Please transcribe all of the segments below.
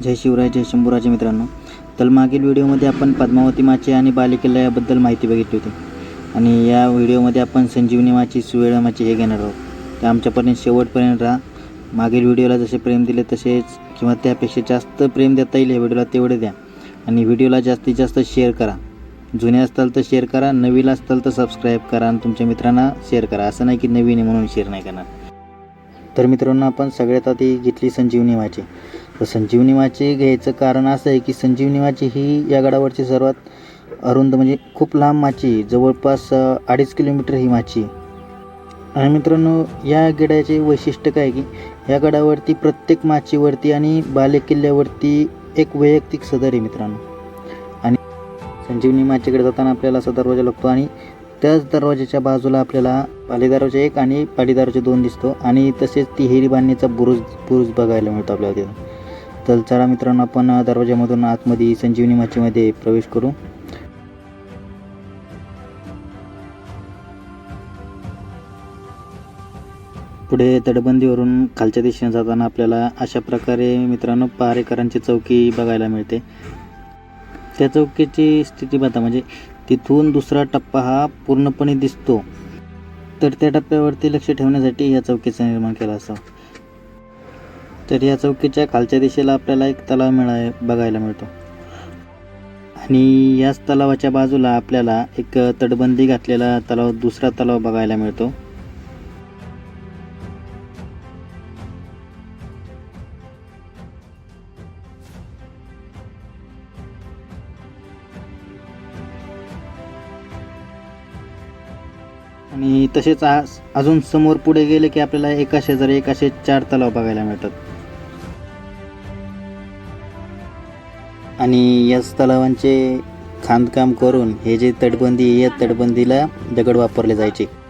जय शिवराय जय शंभूराजे मित्रांनो. तर मागील व्हिडिओमध्ये आपण पद्मावती माचे आणि बालेकिल्ला याबद्दल माहिती बघितली होती. आणि या व्हिडिओमध्ये आपण संजीवनी माची सुवेळा माची हे घेणार आहोत. तर आमच्यापर्यंत शेवटपर्यंत राहा. मागील व्हिडिओला जसे प्रेम दिले तसेच किंवा त्यापेक्षा जास्त प्रेम देता येईल या व्हिडिओला तेवढे द्या. आणि व्हिडिओला जास्तीत जास्त शेअर करा. जुने असताल तर शेअर करा नवीन असताल तर सबस्क्राईब करा आणि तुमच्या मित्रांना शेअर करा. असं नाही की नवीन आहे म्हणून शेअर नाही करणार. तर मित्रांनो आपण सगळ्यात आधी घेतली संजीवनी माची. तर संजीवनी माची घ्यायचं कारण असं आहे की संजीवनी माची ही या गडावरची सर्वात अरुंद म्हणजे खूप लांब माची जवळपास अडीच किलोमीटर ही माची आणि मित्रांनो या गडाचे वैशिष्ट्य काय आहे की या गडावरती प्रत्येक माचीवरती आणि बालेकिल्ल्यावरती एक वैयक्तिक सदर आहे मित्रांनो. आणि संजीवनी माचीकडे जाताना आपल्याला असा दरवाजा लागतो आणि त्याच दरवाजाच्या बाजूला आपल्याला पाली एक आणि पाडी दोन दिसतो. आणि तसेच तिहेरी बांधणीचा बुरुज बुरुज बघायला मिळतो आपल्याला तिथं. तर चला मित्रांनो आपण दरवाजामधून आतमध्ये संजीवनी माचीमध्ये प्रवेश करू. पुढे तटबंदीवरून खालच्या दिशेने जाताना आपल्याला अशा प्रकारे मित्रांनो पहारेकरांची चौकी बघायला मिळते. त्या चौकीची स्थिती बघा म्हणजे तिथून दुसरा टप्पा हा पूर्णपणे दिसतो. तर त्या टप्प्यावरती लक्ष ठेवण्यासाठी या चौकीचा निर्माण केला असावा. तर या चौकीच्या खालच्या दिशेला आपल्याला एक तलाव मिळाय बघायला मिळतो. आणि याच तलावाच्या बाजूला आपल्याला एक तटबंदी घातलेला तलाव दुसरा तलाव बघायला मिळतो. आणि तसेच आज अजून समोर पुढे गेले की आपल्याला एका शेजारी एकाशे चार तलाव बघायला मिळतात. आणि याच तलावांचे खांदकाम करून हे जे तटबंदी या तटबंदीला दगड वापरले जायचे.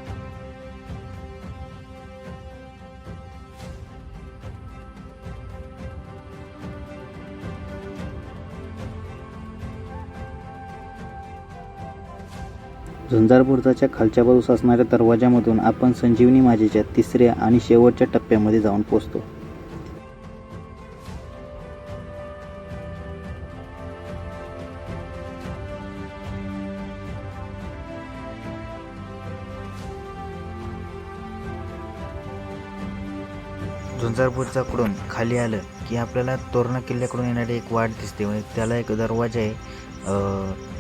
झुंजारपूरचा खालच्या बाजूस असणाऱ्या दरवाजामधून आपण संजीवनी माझेच्या तिसऱ्या आणि शेवटच्या टप्प्यामध्ये जाऊन पोहोचतो. झुंजारपूरच्याकडून खाली आलं की आपल्याला तोरणा किल्ल्याकडून येणारी एक वाट दिसते. म्हणजे त्याला एक दरवाजा आहे.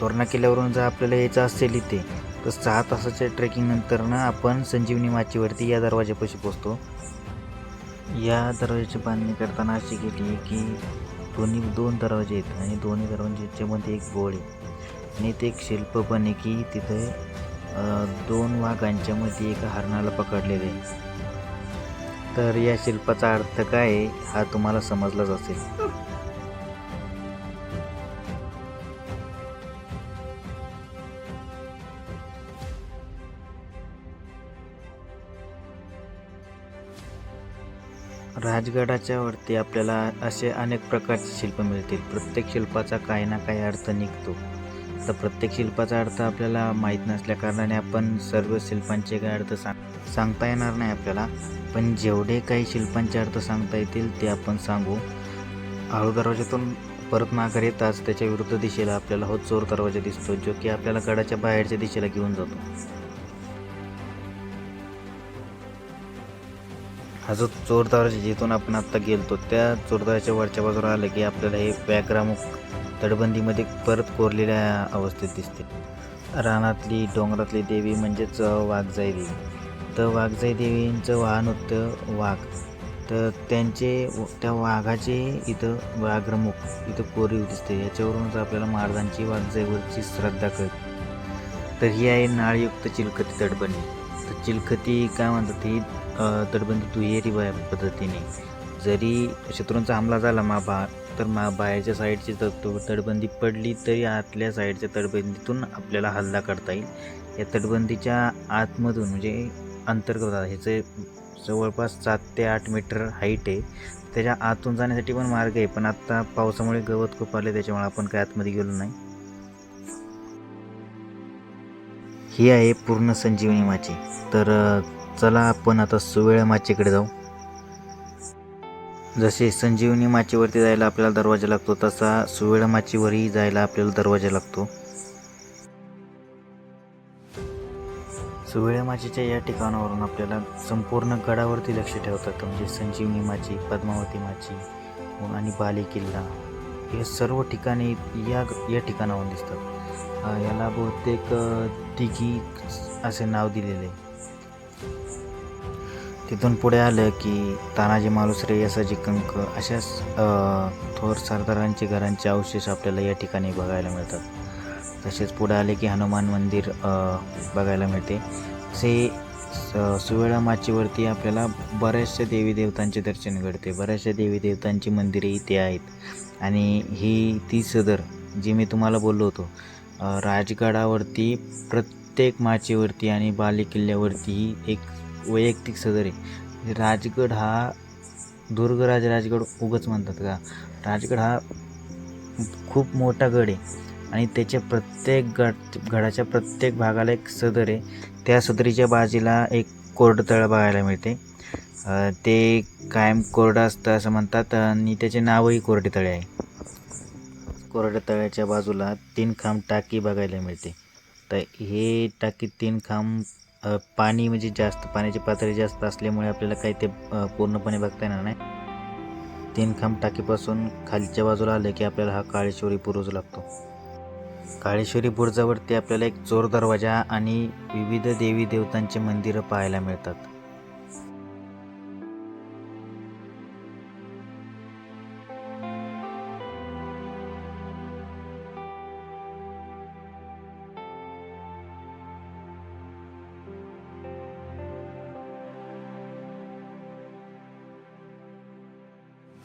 तोरणा किल्ल्यावरून जर आपल्याला यायचं असेल इथे तर सहा तासाच्या ट्रेकिंगनंतर ना आपण संजीवनी माचीवरती या दरवाजापाशी पोचतो या दरवाजाची बांधणी करताना अशी केली की दोन्ही दोन दरवाजे आहेत आणि दोन्ही दरवाज्याच्यामध्ये एक बोळ आहे आणि ते एक शिल्प पण आहे की तिथे दोन वाघांच्या मध्ये एका हरणाला पकडलेले आहे. तर या शिल्पाचा अर्थ काय हा तुम्हाला समजलाच असेल. राजगडाच्या वरती आपल्याला असे अनेक प्रकारचे शिल्प मिळतील. प्रत्येक शिल्पाचा काही ना काही अर्थ निघतो. तर प्रत्येक शिल्पाचा अर्थ आपल्याला माहीत नसल्या कारणाने आपण सर्व शिल्पांचे काही अर्थ सांग सांगता येणार नाही आपल्याला. पण जेवढे काही शिल्पांचे अर्थ सांगता येतील ते आपण सांगू. आळू दरवाजातून परत माघार येताच त्याच्या विरुद्ध दिशेला आपल्याला हो चोर दरवाजा दिसतो जो की आपल्याला गडाच्या बाहेरच्या दिशेला घेऊन जातो. हा जो चोरदार जिथून आपण आत्ता गेलतो त्या चोरदाराच्या वरच्या बाजूला आलं की आपल्याला हे व्याघ्रामुख तटबंदीमध्ये परत कोरलेल्या अवस्थेत दिसते. रानातली डोंगरातली देवी म्हणजेच वाघजाई देवी. तर वाघजाई देवींचं वाहन होतं वाघ. तर त्यांचे त्या वाघाचे इथं व्याघ्रमुख इथं कोरीव दिसते. याच्यावरूनच आपल्याला महाराजांची वाघजाईवरची श्रद्धा कळते. तर ही आहे नाळयुक्त चिलकती तटबंदी. चिलखती काय म्हणतात ती तटबंदी दुहेरी पद्धतीने. जरी शत्रूंचा हमला झाला माभा तर मा बाहेरच्या साईडची त- तो तटबंदी पडली तरी आतल्या साईडच्या तटबंदीतून आपल्याला हल्ला करता येईल. या तटबंदीच्या आतमधून म्हणजे अंतर्गत ह्याचे जवळपास सात ते आठ मीटर हाईट आहे. त्याच्या आतून जाण्यासाठी पण मार्ग आहे पण आत्ता पावसामुळे गवत खूप आले त्याच्यामुळे आपण काय आतमध्ये गेलो नाही. ही आहे पूर्ण संजीवनी माची. तर चला आपण आता सुवेळ्या माचीकडे जाऊ. जसे संजीवनी माचीवरती जायला आपल्याला दरवाजा लागतो तसा सुवेळा माचीवरही जायला आपल्याला दरवाजा लागतो. सुवेळ्या माचीच्या या ठिकाणावरून आपल्याला संपूर्ण गडावरती लक्ष ठेवतात म्हणजे संजीवनी माची पद्मावती माची आणि बाले किल्ला. हे सर्व ठिकाणी या या ठिकाणावरून दिसतात. याला बहुतेक तिघी असे नाव दिलेले. तिथून पुढे आलं की तानाजी मालुसरे यसाजी कंक अशाच थोर सरदारांचे घरांचे अवशेष आपल्याला या ठिकाणी बघायला मिळतात. तसेच पुढे आले की हनुमान मंदिर बघायला मिळते. असे स- सुवेळा माचीवरती आपल्याला बऱ्याचशा देवी देवतांचे दर्शन घडते. बऱ्याचशा देवी देवतांची मंदिरे इथे आहेत. आणि ही ती सदर जी मी तुम्हाला बोललो होतो राजगडावरती प्रत्येक माचीवरती आणि बालेकिल्ल्यावरती ही एक वैयक्तिक सदर आहे. राजगड हा दुर्गराज राजगड उगच म्हणतात का? राजगड हा खूप मोठा गड आहे आणि त्याच्या प्रत्येक गड गडाच्या प्रत्येक भागाला एक सदर आहे. त्या सदरीच्या बाजूला एक कोरडं तळ बघायला मिळते. ते कायम कोरडं असतं असं म्हणतात आणि त्याचे नावही कोरडे तळे आहे. कोरड्या तळ्याच्या बाजूला तीन खांब टाकी बघायला मिळते. तर हे टाकी तीन खांब पाणी म्हणजे जास्त पाण्याची पातळी जास्त असल्यामुळे आपल्याला काही ते पूर्णपणे बघता येणार नाही. तीन खांब टाकीपासून खालच्या बाजूला आलं की आपल्याला हा काळेश्वरी बुरुज लागतो. काळेश्वरी बुरुजावरती आपल्याला एक चोर दरवाजा आणि विविध देवी देवतांची मंदिरं पाहायला मिळतात.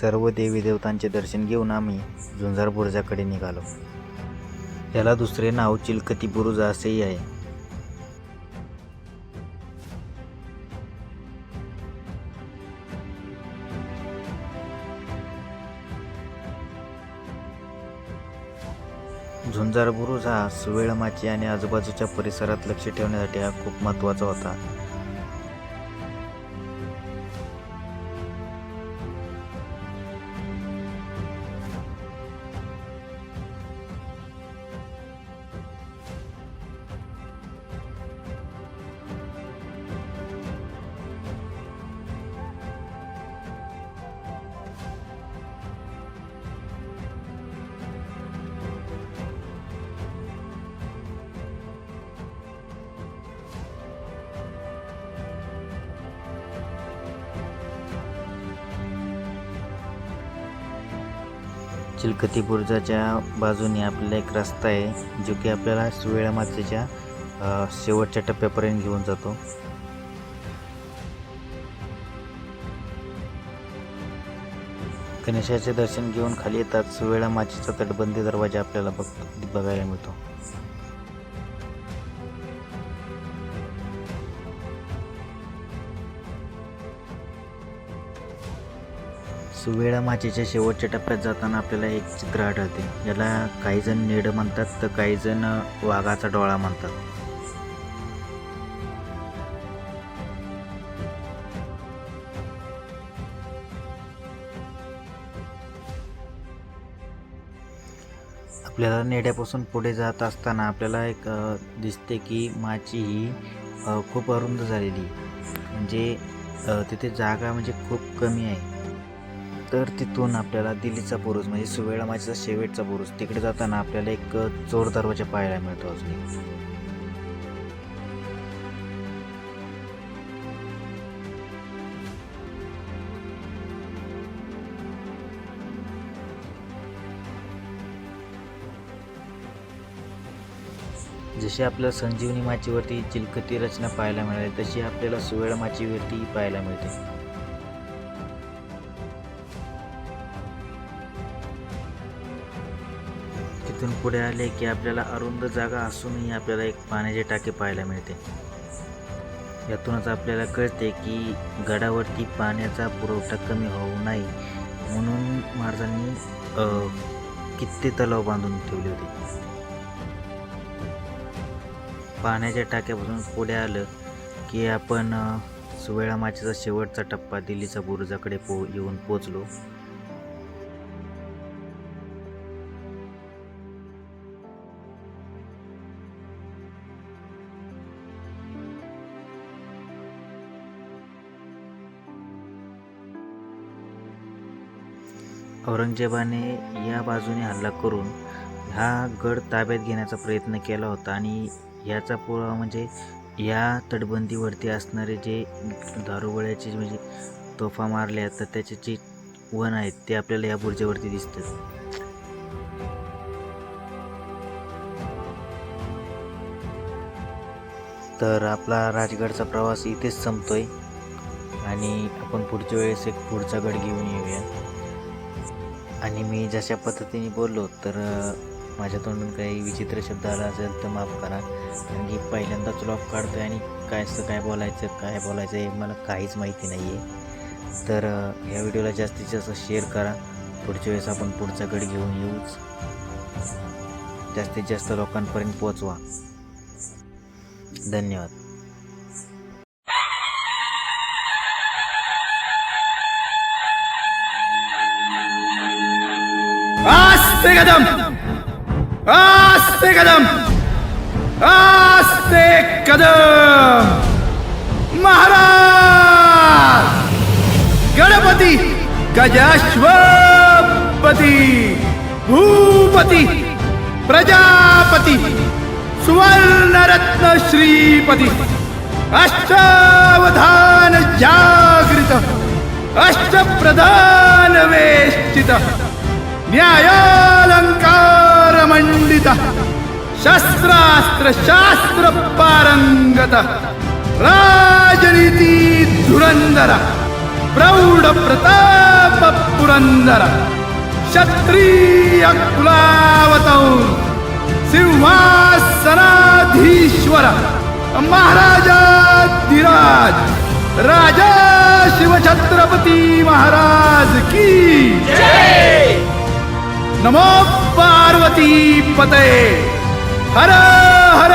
सर्व देवी देवतांचे दर्शन घेऊन आम्ही झुंजार बुरुजाकडे निघालो. याला दुसरे नाव चिलकती बुरुज असेही आहे. झुंजार बुरुज हा सुवेळमाची आणि आजूबाजूच्या परिसरात लक्ष ठेवण्यासाठी हा खूप महत्त्वाचा होता. चिलखती बुरुजाच्या बाजूने आपल्याला एक रस्ता आहे जो की आपल्याला सुवेळा मातेच्या शेवटच्या टप्प्यापर्यंत घेऊन जातो. गणेशाचे दर्शन घेऊन खाली येतात सुवेळा माचीचा तटबंदी दरवाजा आपल्याला बघ बघायला मिळतो. सुवेळा माचीच्या शेवटच्या टप्प्यात जाताना आपल्याला एक चित्र आढळते. याला काही जण नेड म्हणतात तर काही जण वाघाचा डोळा म्हणतात. आपल्याला नेड्यापासून पुढे जात असताना आपल्याला एक दिसते की माची ही खूप अरुंद झालेली म्हणजे तिथे जागा म्हणजे खूप कमी आहे. तर तिथून आपल्याला दिल्लीचा बुरुज म्हणजे सुवेळा माझ्याचा शेवटचा बुरुज. तिकडे जाताना आपल्याला एक चोर दरवाजा पाहायला मिळतो अजून जशी आपल्याला संजीवनी माचीवरती चिलकती रचना पाहायला मिळाली तशी आपल्याला सुवेळा माचीवरती पाहायला मिळते. पुढे आले की आपल्याला अरुंद जागा असूनही आपल्याला एक पाण्याचे टाके पाहायला मिळते. यातूनच आपल्याला कळते की गडावरती पाण्याचा पुरवठा कमी होऊ नये म्हणून महाराजांनी अ, किती तलाव बांधून ठेवले होते. पाण्याच्या टाक्यापासून पुढे आलं की आपण सुवेळा माचीचा शेवटचा टप्पा दिल्लीचा बुरुजाकडे पो येऊन पोचलो औरंगजेबाने या बाजूने हल्ला करून हा गड ताब्यात घेण्याचा प्रयत्न केला होता आणि याचा पुरावा म्हणजे या तटबंदीवरती असणारे जे दारुगोळ्याचे म्हणजे तोफा मारल्या तर त्याचे जे वन आहेत ते आपल्याला या बुर्जेवरती दिसतात. तर आपला राजगडचा प्रवास इथेच संपतोय आणि आपण पुढच्या वेळेस एक पुढचा गड घेऊन येऊया. आणि मी जशा पद्धतीने बोललो तर माझ्या तोंडून काही विचित्र शब्द आला असेल तर माफ करा. कारण की पहिल्यांदाच काढतो आहे आणि काय असं काय बोलायचं काय बोलायचं हे मला काहीच माहिती नाही आहे तर ह्या व्हिडिओला जास्तीत जास्त शेअर करा. पुढच्या वेळेस आपण पुढचा गड घेऊन येऊच. जास्तीत जास्त लोकांपर्यंत पोचवा धन्यवाद. आस्ते कदम. आस्ते कदम. आस्ते कदम. महाराज. गणपती गजाश्वपती. भूपती प्रजापती. सुवर्णरत्न श्रीपती. अष्टावधान जागृत. अष्टप्रधान वेष्टित. न्यायालंकार मंडित शस्त्रास्त्र शास्त्र पारंगत राजनीती धुरंदर प्रौढ प्रताप पुरंदर क्षत्रिय कुलावतौ सिंहासनाधीश्वर महाराजाधिराज राजा शिवछत्रपती महाराज की। நமோ பார்வதி பதே ஹர ஹர